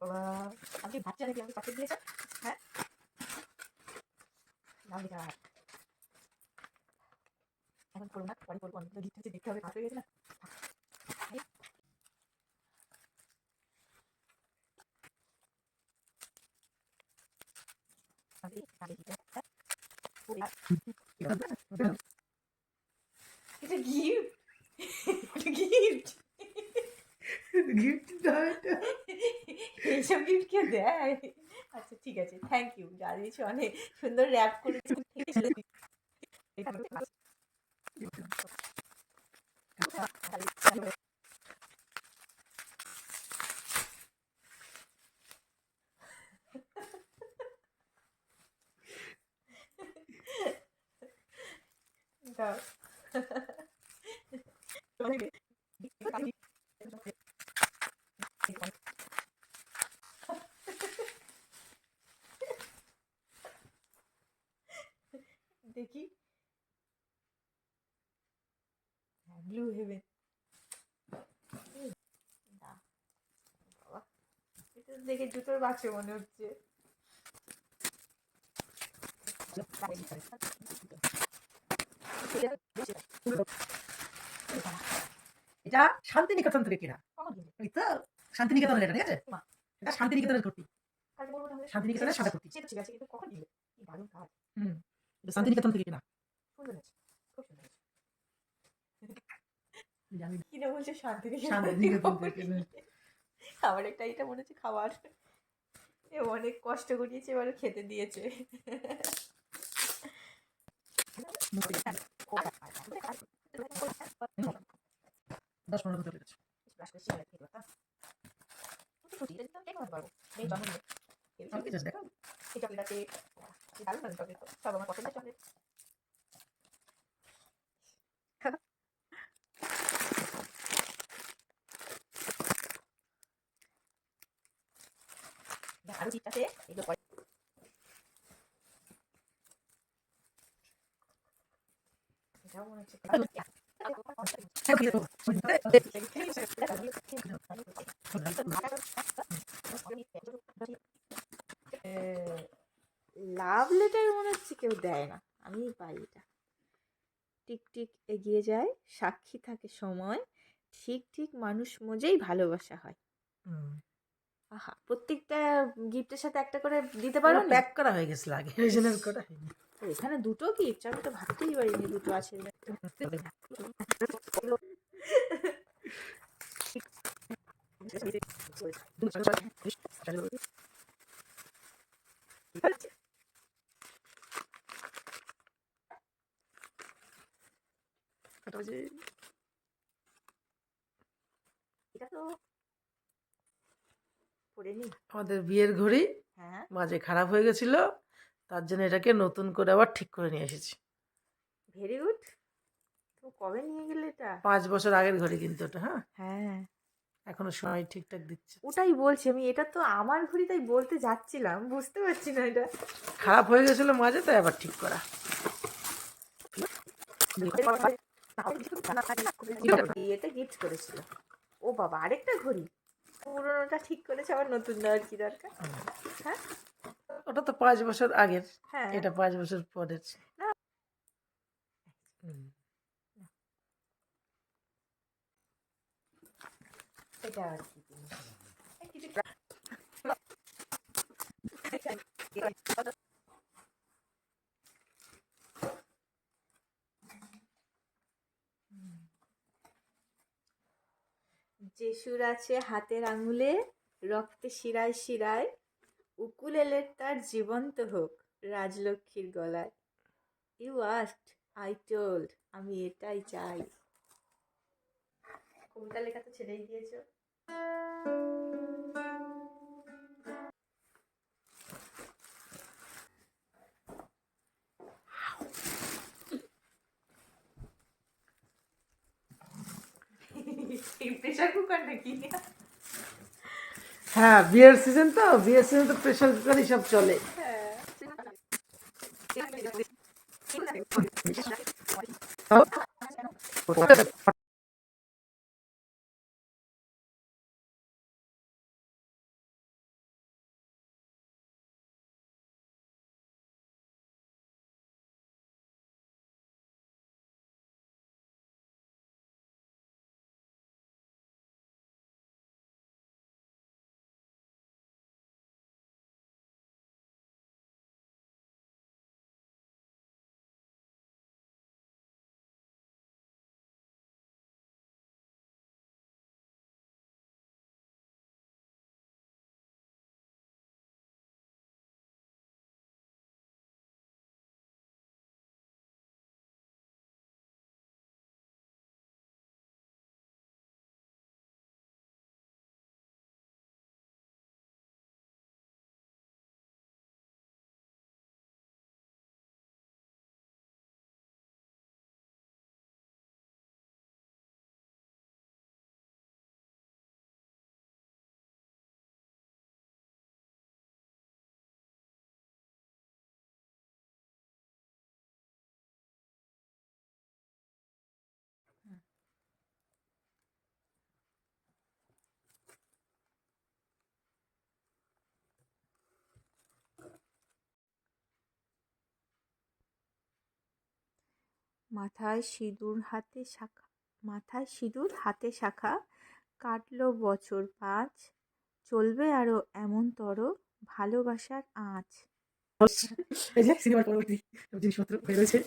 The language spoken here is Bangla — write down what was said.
নাকি আমাকে চকলেট দিয়েছে। হ্যাঁ। নাম লেখা। এখন করো না পরে করব। অনেকগুলো গিফট হচ্ছে দেখতে হবে কাজ হয়ে গেছে না। এটা গিফট গিফট গিফট দাও এইসব গিফট কেউ দেয় আচ্ছা ঠিক আছে. থ্যাংক ইউ যা দিয়েছ অনেক সুন্দর র্যাপ করে দাও দেখি ব্লু হেভেন এটা দেখে জুতোর বাক্স মনে হচ্ছে। এটা শান্তিনিকেতন থেকে কেনা। তো শান্তিনিকেতনের এটা ঠিক আছে? এটা শান্তিনিকেতনের কুর্তি। শান্তিনিকেতনের সাদা কুর্তি। ঠিক আছে কিন্তু কখন কি দারুণ কাজ। হুম শান্তিনিকেতন থেকে কেনা। জানি কিনা বলছে শান্তি শান্তিনিকেতন থেকে একটা এটা মনে হচ্ছে খাবার। এ অনেক কষ্ট করিয়েছে এবার খেতে দিয়েছে। দশ পনেরো বছর লেগেছে সব আছে, সব আমার পছন্দের চকলেট। আছে এগুলো পরে এটাও মনে হচ্ছে লাভ লেটার মনে হচ্ছে কেউ দেয় না। আমি পাই এটা। টিক টিক এগিয়ে যায়। সাক্ষী থাকে সময়। ঠিক ঠিক মানুষ মজেই ভালোবাসা হয়। হুম। আহা প্রত্যেকটা গিফটের সাথে একটা করে দিতে পারো প্যাক করা হয়ে গেছিল আগে ওই জন্য করা হয়নি। এখানে দুটো গিফট আমি তো ভাবতেই পারিনি দুটো আছে। এটা তো পরে নি? আমাদের বিয়ের ঘড়ি হ্যাঁ। মাঝে খারাপ হয়ে গেছিল তার জন্য এটাকে নতুন করে আবার ঠিক করে নিয়ে এসেছি। ভেরি গুড তো কবে নিয়ে গেলে এটা? পাঁচ বছর আগের ঘড়ি কিন্তু ওটা হ্যাঁ? হ্যাঁ। এখনও সময় ঠিকঠাক দিচ্ছে। ওটাই বলছি আমি এটা তো আমার ঘড়ি তাই বলতে যাচ্ছিলাম বুঝতে পারছি না এটা। খারাপ হয়ে গেছিল মাঝে তাই আবার ঠিক করা। বিয়েতে গিফট করেছিল। ও বাবা আরেকটা ঘড়ি। পুরোনোটা ঠিক করেছে আবার নতুন নেওয়ার কি দরকার? হ্যাঁ? ওটা তো পাঁচ বছর আগের। হ্যাঁ। এটা পাঁচ বছর পরের। না। এটা আর কি। জিনিস? এই কিছু যে সুর আছে হাতের আঙুলে, রক্তে শিরায় শিরায়। উকুলেলের তার জীবন্ত হোক রাজলক্ষ্মীর গলায়। ইউ আস্ট আই টোল্ড আমি এটাই চাই। কোনটা লেখা তো ছেড়েই দিয়েছ। প্রেশার কুকার নাকি? হ্যাঁ বিয়ের সিজন তো বিয়ের সিজন তো প্রেশার কুকারই সব চলে। হ্যাঁ। মাথায় সিঁদুর হাতে শাখা, মাথায় সিঁদুর হাতে শাখা, কাটলো বছর পাঁচ, চলবে আরও এমনতর ভালোবাসার আঁচ। সিনেমার পরবর্তী জিনিসপত্র হয়ে রয়েছে।